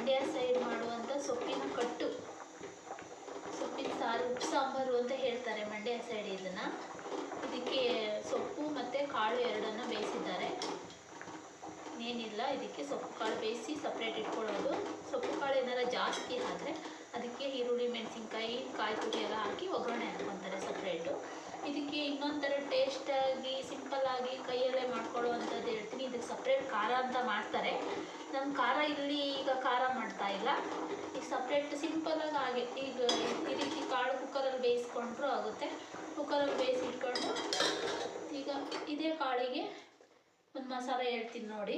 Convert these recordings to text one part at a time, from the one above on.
Mandya side ಮಾಡುವಂಥ ಸೊಪ್ಪಿನ ಕಟ್ಟು. ಸೊಪ್ಪಿನ ಸಾರು, ಉಪ್ಪು ಸಾಂಬಾರು ಅಂತ ಹೇಳ್ತಾರೆ ಮಂಡ್ಯ ಸೈಡ್ ಇದನ್ನು. ಇದಕ್ಕೆ ಸೊಪ್ಪು ಮತ್ತು ಕಾಳು ಎರಡನ್ನು ಬೇಯಿಸಿದ್ದಾರೆ. ಏನಿಲ್ಲ, ಇದಕ್ಕೆ ಸೊಪ್ಪು ಕಾಳು ಬೇಯಿಸಿ ಸಪ್ರೇಟ್ ಇಟ್ಕೊಳ್ಳೋದು. ಸೊಪ್ಪು ಕಾಳು ಏನಾರ ಜಾಸ್ತಿ ಆದರೆ ಅದಕ್ಕೆ ಈರುಳ್ಳಿ, ಮೆಣಸಿನ್ಕಾಯಿ, ಕಾಯಿ ತುರಿ ಎಲ್ಲ ಹಾಕಿ ಒಗ್ಗರಣೆ ಹಾಕ್ಕೊತಾರೆ ಸಪ್ರೇಟು ಇದಕ್ಕೆ ಇನ್ನೊಂದು ಥರ ಟೇಸ್ಟಾಗಿ ಸಿಂಪಲ್ಲಾಗಿ ಕೈಯಲ್ಲೇ ಮಾಡ್ಕೊಳ್ಳೋವಂಥದ್ದು ಹೇಳ್ತೀನಿ. ಇದಕ್ಕೆ ಸಪ್ರೇಟ್ ಖಾರ ಅಂತ ಮಾಡ್ತಾರೆ. ನಮ್ಮ ಖಾರ ಇಲ್ಲಿ ಈಗ ಖಾರ ಮಾಡ್ತಾ ಇಲ್ಲ. ಈಗ ಸಪ್ರೇಟ್ ಸಿಂಪಲಾಗಿ ಹಾಗೆ ಈಗ ಈ ರೀತಿ ಕಾಳು ಕುಕ್ಕರಲ್ಲಿ ಬೇಯಿಸ್ಕೊಂಡ್ರೂ ಆಗುತ್ತೆ. ಕುಕ್ಕರಲ್ಲಿ ಬೇಯಿಸಿಟ್ಕೊಂಡು ಈಗ ಇದೇ ಕಾಳಿಗೆ ಒಂದು ಮಸಾಲೆ ಹೇಳ್ತೀನಿ ನೋಡಿ.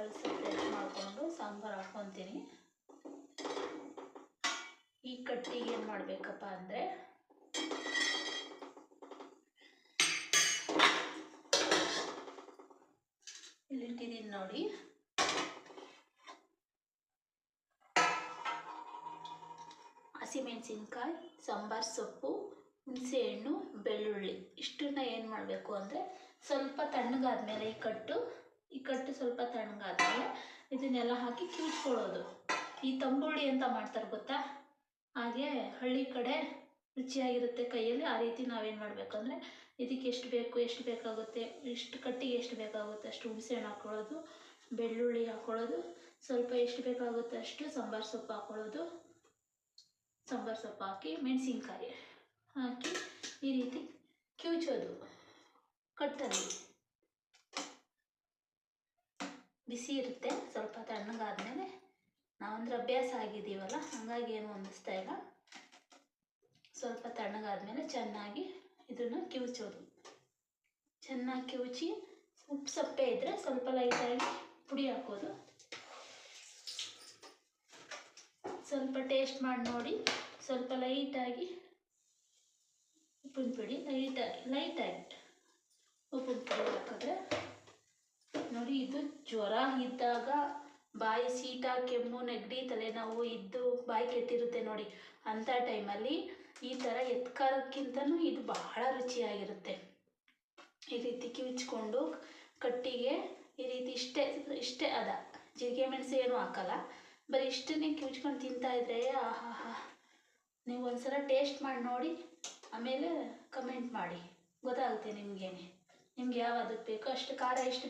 ಸೊಪ್ಪು ಕಾಳು ಸಪ್ರೇಟ್ ಮಾಡಿಕೊಂಡು ಸಾಂಬಾರು ಹಾಕ್ಕೊತೀನಿ. ಈ ಕಟ್ಟಿಗೆ ಏನು ಮಾಡಬೇಕಪ್ಪ ಅಂದರೆ ಇಲ್ಲಿಟ್ಟಿದ್ದೀನಿ ನೋಡಿ. ಹಸಿಮೆಣಸಿನ್ಕಾಯಿ, ಸಾಂಬಾರು ಸೊಪ್ಪು ಹುಣಸೆಹಣ್ಣು ಬೆಳ್ಳುಳ್ಳಿ. ಇಷ್ಟನ್ನ ಏನು ಮಾಡಬೇಕು ಅಂದರೆ ಸ್ವಲ್ಪ ತಣ್ಣಗಾದ್ಮೇಲೆ ಈ ಕಟ್ಟು ಈ ಕಟ್ಟು ಸ್ವಲ್ಪ ತಣ್ಣಗಾದ್ಮೇಲೆ ಇದನ್ನೆಲ್ಲ ಹಾಕಿ ಕಿವುಚ್ಕೊಳ್ಳೋದು. ಈ ತಂಬುಳಿ ಅಂತ ಮಾಡ್ತಾರೆ ಗೊತ್ತಾ? ಹಾಗೆ ಹಳ್ಳಿ ಕಡೆ ರುಚಿಯಾಗಿರುತ್ತೆ ಕೈಯಲ್ಲಿ. ಆ ರೀತಿ ನಾವೇನು ಮಾಡಬೇಕಂದ್ರೆ ಇದಕ್ಕೆ ಎಷ್ಟು ಬೇಕು, ಎಷ್ಟು ಬೇಕಾಗುತ್ತೆ, ಎಷ್ಟು ಕಟ್ಟಿಗೆ ಎಷ್ಟು ಬೇಕಾಗುತ್ತೆ ಅಷ್ಟು ಹುಣಸೆಹಣ್ಣು ಹಾಕ್ಕೊಳ್ಳೋದು ಬೆಳ್ಳುಳ್ಳಿ ಹಾಕ್ಕೊಳ್ಳೋದು ಸ್ವಲ್ಪ ಎಷ್ಟು ಬೇಕಾಗುತ್ತೆ ಅಷ್ಟು ಸಾಂಬಾರು ಸೊಪ್ಪು ಹಾಕ್ಕೊಳ್ಳೋದು ಸಾಂಬಾರು ಸೊಪ್ಪು ಹಾಕಿ, ಮೆಣಸಿನ್ಕಾಯಿ ಹಾಕಿ ಈ ರೀತಿ ಕಿವುಚೋದು ಕಟ್ಟಲ್ಲಿ. ಬಿಸಿ ಇರುತ್ತೆ, ಸ್ವಲ್ಪ ತಣ್ಣಗಾದ್ಮೇಲೆ ನಾವಂದ್ರೆ ಅಭ್ಯಾಸ ಆಗಿದ್ದೀವಲ್ಲ, ಹಾಗಾಗಿ ಏನು ಅನ್ನಿಸ್ತಾ ಇಲ್ಲ. ಸ್ವಲ್ಪ ತಣ್ಣಗಾದ್ಮೇಲೆ ಚೆನ್ನಾಗಿ ಇದನ್ನು ಕಿವುಚೋದು. ಚೆನ್ನಾಗಿ ಕಿವುಚಿ ಉಪ್ಪು ಸಪ್ಪೆ ಇದ್ದರೆ ಸ್ವಲ್ಪ ಲೈಟಾಗಿ ಪುಡಿ ಹಾಕೋದು. ಸ್ವಲ್ಪ ಟೇಸ್ಟ್ ಮಾಡಿ ನೋಡಿ, ಸ್ವಲ್ಪ ಲೈಟಾಗಿ ಉಪ್ಪಿನ ಪುಡಿ ಲೈಟಾಗಿ ಲೈಟಾಗಿ ಉಪ್ಪಿನ ಪುಡಿ ಹಾಕಿದ್ರೆ ನೋಡಿ, ಇದು ಜ್ವರ ಇದ್ದಾಗ ಬಾಯಿ ಶೀತ ಕೆಮ್ಮು, ನೆಗಡಿ, ತಲೆನೋವು ಇದ್ದು ಬಾಯಿ ಕೆಟ್ಟಿರುತ್ತೆ ನೋಡಿ. ಅಂಥ ಟೈಮಲ್ಲಿ ಈ ಥರ ಎತ್ಕಾರಕ್ಕಿಂತನೂ ಇದು ಬಹಳ ರುಚಿಯಾಗಿರುತ್ತೆ. ಈ ರೀತಿ ಕಿವಿಚ್ಕೊಂಡು ಕಟ್ಟಿಗೆ ಈ ರೀತಿ ಇಷ್ಟೇ ಇಷ್ಟೇ ಅದ. ಜೀರಿಗೆ ಮೆಣಸು ಏನೂ ಹಾಕಲ್ಲ. ಬರೀ ಇಷ್ಟನ್ನೇ ಕಿವಿಚ್ಕೊಂಡು ತಿಂತಾ ಇದ್ರೆ ಆಹಾ ನೀವು ಒಂದ್ಸಲ ಟೇಸ್ಟ್ ಮಾಡಿ ನೋಡಿ, ಆಮೇಲೆ ಕಮೆಂಟ್ ಮಾಡಿ. ಗೊತ್ತಾಗುತ್ತೆ ನಿಮಗೇನೆ. ನಿಮ್ಗೆ ಯಾವ್ದಕ್ಕೆ ಬೇಕೋ, ಅಷ್ಟು ಖಾರ ಎಷ್ಟು ಬೇಕು?